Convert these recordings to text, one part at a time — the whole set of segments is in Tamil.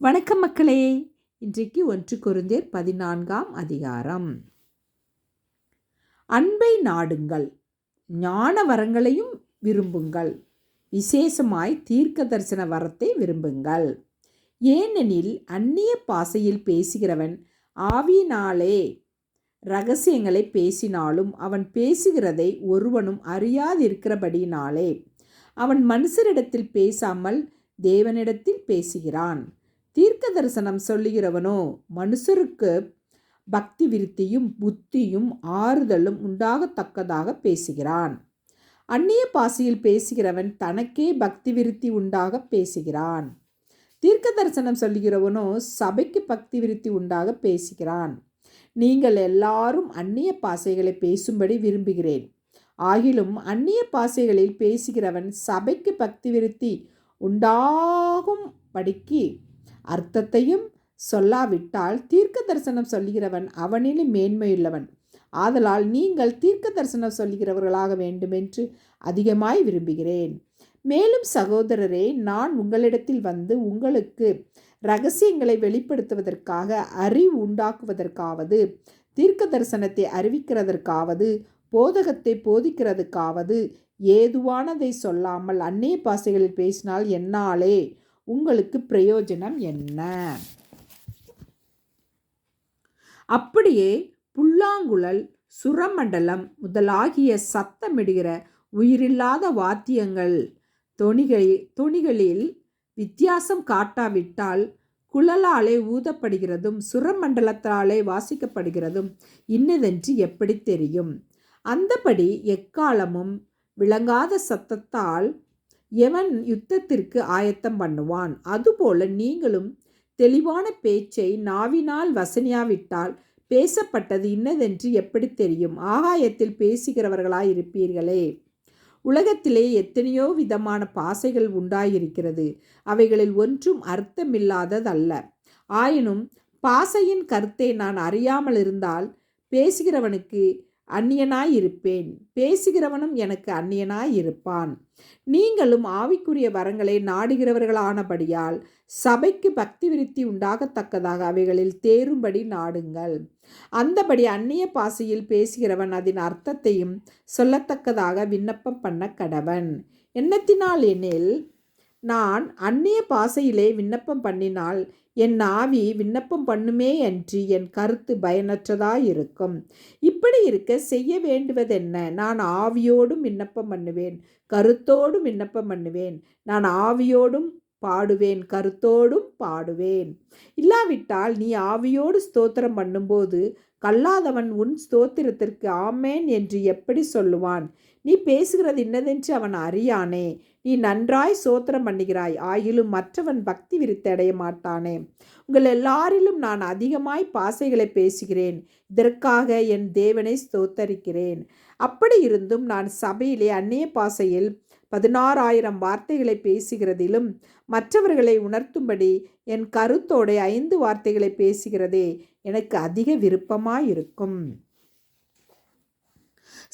வணக்கம் மக்களே. இன்றைக்கு ஒன்று குருந்தேர் பதினான்காம் அதிகாரம். அன்பை நாடுங்கள் ஞான வரங்களையும் விரும்புங்கள் விசேஷமாய் தீர்க்க தரிசன வரத்தை விரும்புங்கள். ஏனெனில் அந்நிய பாசையில் பேசுகிறவன் ஆவியினாலே ரகசியங்களை பேசினாலும் அவன் பேசுகிறதை ஒருவனும் அறியாதிருக்கிறபடினாலே அவன் மனுஷரிடத்தில் பேசாமல் தேவனிடத்தில் பேசுகிறான். தீர்க்க தரிசனம் சொல்லுகிறவனோ மனுஷருக்கு பக்தி விருத்தியும் புத்தியும் ஆறுதலும் உண்டாகத்தக்கதாக பேசுகிறான். அந்நிய பாசியில் பேசுகிறவன் தனக்கே பக்தி விருத்தி உண்டாக பேசுகிறான். தீர்க்க தரிசனம் சொல்லுகிறவனோ சபைக்கு பக்தி விருத்தி உண்டாக பேசுகிறான். நீங்கள் எல்லாரும் அந்நிய பாசைகளை பேசும்படி விரும்புகிறேன். ஆகிலும் அந்நிய பாசைகளில் பேசுகிறவன் சபைக்கு பக்தி விருத்தி உண்டாகும் படிக்கு அர்த்தத்தையும் சொல்லாவிட்டால் தீர்க்க தரிசனம் சொல்லுகிறவன் அவனிலும் மேன்மையுள்ளவன். ஆதலால் நீங்கள் தீர்க்க தரிசனம் சொல்லுகிறவர்களாக வேண்டுமென்று அதிகமாய் விரும்புகிறேன். மேலும் சகோதரரே நான் உங்களிடத்தில் வந்து உங்களுக்கு ரகசியங்களை வெளிப்படுத்துவதற்காக அறிவு உண்டாக்குவதற்காவது தீர்க்க தரிசனத்தை அறிவிக்கிறதற்காவது போதகத்தை போதிக்கிறதுக்காவது ஏதுவானதை சொல்லாமல் அந்நிய பாசைகளில் பேசினால் என்னாலே உங்களுக்கு பிரயோஜனம் என்ன? அப்படியே புல்லாங்குழல் சுரமண்டலம் முதலாகிய சத்தமிடுகிற உயிரில்லாத வாத்தியங்கள் தொனிகள் தொனிகளில் வித்தியாசம் காட்டாவிட்டால் குழலாலே ஊதப்படுகிறதும் சுரமண்டலத்தாலே வாசிக்கப்படுகிறதும் இன்னதென்று எப்படி தெரியும்? அந்தபடி எக்காலமும் விளங்காத சத்தத்தால் எவன் யுத்தத்திற்கு ஆயத்தம் பண்ணுவான். அதுபோல நீங்களும் தெளிவான பேச்சை நாவினால் வசனியாவிட்டால் பேசப்பட்டது இன்னதென்று எப்படி தெரியும்? ஆகாயத்தில் பேசுகிறவர்களாயிருப்பீர்களே. உலகத்திலே எத்தனையோ விதமான பாசைகள் உண்டாயிருக்கிறது. அவைகளில் ஒன்றும் அர்த்தமில்லாததல்ல. ஆயினும் பாசையின் கருத்தை நான் அறியாமல் இருந்தால் பேசுகிறவனுக்கு அந்நியனாய் இருப்பேன் பேசுகிறவனும் எனக்கு அந்நியனாய் இருப்பான் நீங்களும் ஆவிக்குரிய வரங்களை நாடுகிறவர்களானபடியால் சபைக்கு பக்தி விருத்தி உண்டாகத்தக்கதாக அவைகளில் தேரும்படி நாடுங்கள். அந்தபடி அந்நிய பாசையில் பேசுகிறவன் அதன் அர்த்தத்தையும் சொல்லத்தக்கதாக விண்ணப்பம் பண்ண கடவன். எண்ணத்தினால் எனில் நான் அந்நிய பாசையிலே விண்ணப்பம் பண்ணினால் என் ஆவி விண்ணப்பம் பண்ணுமே அன்றி என் கருத்து பயனற்றதாயிருக்கும். இப்படி இருக்க செய்ய வேண்டுவதென்ன? நான் ஆவியோடும் விண்ணப்பம் பண்ணுவேன் கருத்தோடும் விண்ணப்பம் பண்ணுவேன். நான் ஆவியோடும் பாடுவேன் கருத்தோடும் பாடுவேன். இல்லாவிட்டால் நீ ஆவியோடு ஸ்தோத்திரம் பண்ணும்போது கல்லாதவன் உன் ஸ்தோத்திரத்திற்கு ஆமேன் என்று எப்படி சொல்லுவான்? நீ பேசுகிறது இன்னதென்று அவன் அறியானே. நீ நன்றாய் சோத்திரம் பண்ணுகிறாய். ஆயிலும் மற்றவன் பக்தி விருத்தி அடைய மாட்டானே. உங்கள் எல்லாரிலும் நான் அதிகமாய் பாசைகளை பேசுகிறேன். இதற்காக என் தேவனை ஸ்தோத்தரிக்கிறேன். அப்படி இருந்தும் நான் சபையிலே அந்நிய பாசையில் பதினாறாயிரம் வார்த்தைகளை பேசுகிறதிலும் மற்றவர்களை உணர்த்தும்படி என் கருத்தோட ஐந்து வார்த்தைகளை பேசுகிறதே எனக்கு அதிக விருப்பமாயிருக்கும்.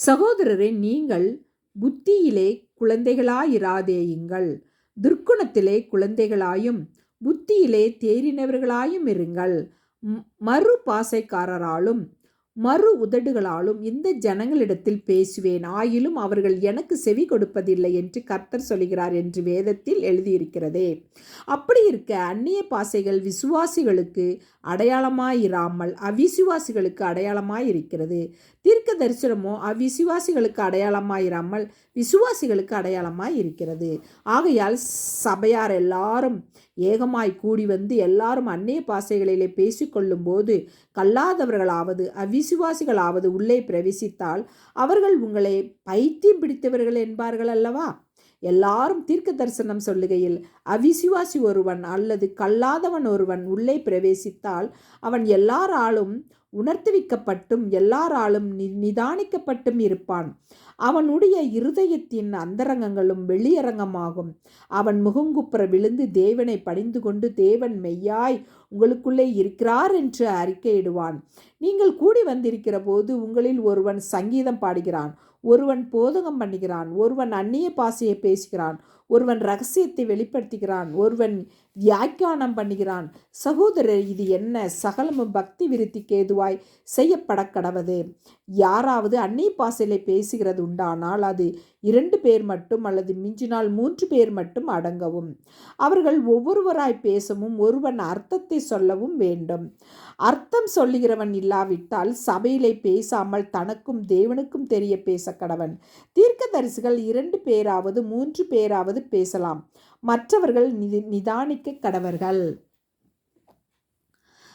சகோதரரே நீங்கள் புத்தியிலே குழந்தைகளாயிராதேயுங்கள். துர்க்குணத்திலே குழந்தைகளாயும் புத்தியிலே தேறினவர்களாயும் இருங்கள் மறு பாசைக்காரராலும் மறு உதடுகளாலும் இந்த ஜனங்களிடத்தில் பேசுவேன். ஆயிலும் அவர்கள் எனக்கு செவி கொடுப்பதில்லை என்று கர்த்தர் சொல்கிறார் என்று வேதத்தில் எழுதியிருக்கிறதே. அப்படி இருக்க அந்நிய பாசைகள் விசுவாசிகளுக்கு அடையாளமாயிராமல் அவிசுவாசிகளுக்கு அடையாளமாயிருக்கிறது. தீர்க்க தரிசனமோ அவ்விசுவாசிகளுக்கு அடையாளமாயிராமல் விசுவாசிகளுக்கு அடையாளமாயிருக்கிறது. ஆகையால் சபையார் எல்லாரும் ஏகமாய் கூடி வந்து எல்லாரும் அந்நிய பாசைகளிலே பேசிக்கொள்ளும் போது கல்லாதவர்களாவது விசுவாசிகளாவது உள்ளே பிரவேசித்தால் அவர்கள் உங்களை பைத்தியம் பிடித்தவர்கள் என்பார்கள் அல்லவா? எல்லாரும் தீர்க்க தரிசனம் சொல்லுகையில் அவிசுவாசி ஒருவன் அல்லது கல்லாதவன் ஒருவன் உள்ளே பிரவேசித்தால் அவன் எல்லாராலும் உணர்த்துவிக்கப்பட்டும் எல்லாராலும் நி நிதானிக்கப்பட்டும் இருப்பான். அவனுடைய இருதயத்தின் அந்தரங்கங்களும் வெளியரங்கமாகும். அவன் முகங்குப்புற விழுந்து தேவனை பணிந்து கொண்டு தேவன் மெய்யாய் உங்களுக்குள்ளே இருக்கிறார் என்று அறிக்கையிடுவான். நீங்கள் கூடி வந்திருக்கிற போது உங்களில் ஒருவன் சங்கீதம் பாடுகிறான். ஒருவன் போதகம் பண்ணுகிறான் ஒருவன் அந்நிய பாசையை பேசுகிறான் ஒருவன் ரகசியத்தை வெளிப்படுத்துகிறான் ஒருவன் வியாக்கியானம் பண்ணுகிறான் சகோதரர் இது என்ன? சகலமும் பக்தி விருத்திக்கு ஏதுவாய் செய்யப்பட கடவது. யாராவது அன்னை பாசையில பேசுகிறது உண்டானால் அது இரண்டு பேர் மட்டும் அல்லது மிஞ்சினால் மூன்று பேர் மட்டும் அடங்கவும் அவர்கள் ஒவ்வொருவராய் பேசவும் ஒருவன் அர்த்தத்தை சொல்லவும் வேண்டும். அர்த்தம் சொல்லுகிறவன் இல்லாவிட்டால் சபையிலே பேசாமல் தனக்கும் தேவனுக்கும் தெரிய பேச கடவன். தீர்க்கதரிசிகள் இரண்டு பேராவது மூன்று பேராவது பேசலாம். மற்றவர்கள் நிதி நிதானிக்க கடவர்கள்.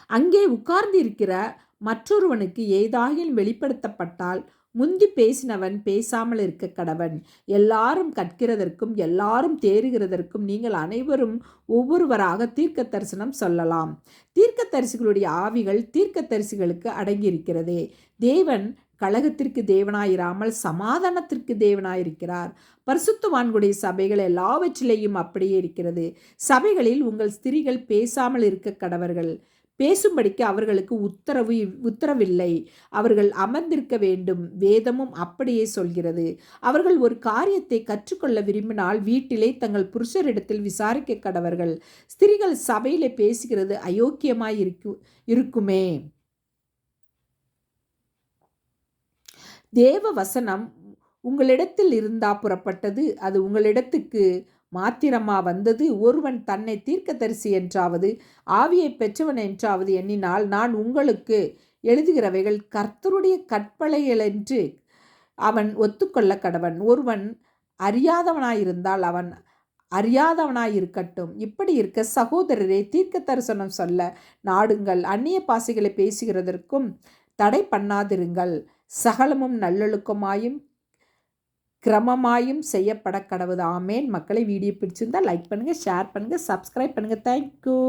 அங்கே உட்கார்ந்திருக்கிற மற்றொருவனுக்கு ஏதாகிலும் வெளிப்படுத்தப்பட்டால் முந்தி பேசினவன் பேசாமல் இருக்க கடவன். எல்லாரும் கற்கிறதற்கும் எல்லாரும் தேறுகிறதற்கும் நீங்கள் அனைவரும் ஒவ்வொருவராக தீர்க்க தரிசனம் சொல்லலாம். தீர்க்க தரிசிகளுடைய ஆவிகள் தீர்க்க தரிசிகளுக்கு அடங்கியிருக்கிறதே. தேவன் கழகத்திற்கு தேவனாயிராமல் சமாதானத்திற்கு தேவனாயிருக்கிறார். பரிசுத்தவான்களுடைய சபைகள் எல்லாவற்றிலேயும் அப்படியே இருக்கிறது. சபைகளில் உங்கள் ஸ்திரீகள் பேசாமல் இருக்க கடவர்கள். பேசும்படிக்கு அவர்களுக்கு உத்தரவு உத்தரவில்லை. அவர்கள் அமர்ந்திருக்க வேண்டும். வேதமும் அப்படியே சொல்கிறது. அவர்கள் ஒரு காரியத்தை கற்றுக்கொள்ள விரும்பினால் வீட்டிலே தங்கள் புருஷரிடத்தில் விசாரிக்க கடவர்கள். ஸ்திரீகள் சபையில் பேசுகிறது அயோக்கியமாய் இருக்கு இருக்குமே. தேவ வசனம் உங்களிடத்தில் இருந்தா புறப்பட்டது. அது உங்களிடத்துக்கு மாத்திரமா வந்தது. ஒருவன் தன்னை தீர்க்கதரிசி என்றாவது ஆவியை பெற்றவன் என்றாவது எண்ணினால் நான் உங்களுக்கு எழுதுகிறவைகள் கர்த்தருடைய கற்பலைகள் என்று அவன் ஒத்துக்கொள்ள கடவன். ஒருவன் அறியாதவனாயிருந்தால் அவன் அறியாதவனாயிருக்கட்டும். இப்படி இருக்க சகோதரரே தீர்க்க தரிசனம் சொல்ல நாடுங்கள். அந்நிய பாசைகளை பேசுகிறதற்கும் தடை பண்ணாதிருங்கள். சகலமும் நல்லொழுக்கமாயும் கிரமமாயும் செய்யப்பட கடவுது ஆமேன். மக்களை வீடியோ பிடிச்சிருந்தால் லைக் பண்ணுங்கள் ஷேர் பண்ணுங்கள் சப்ஸ்கிரைப் பண்ணுங்கள் தேங்க்யூ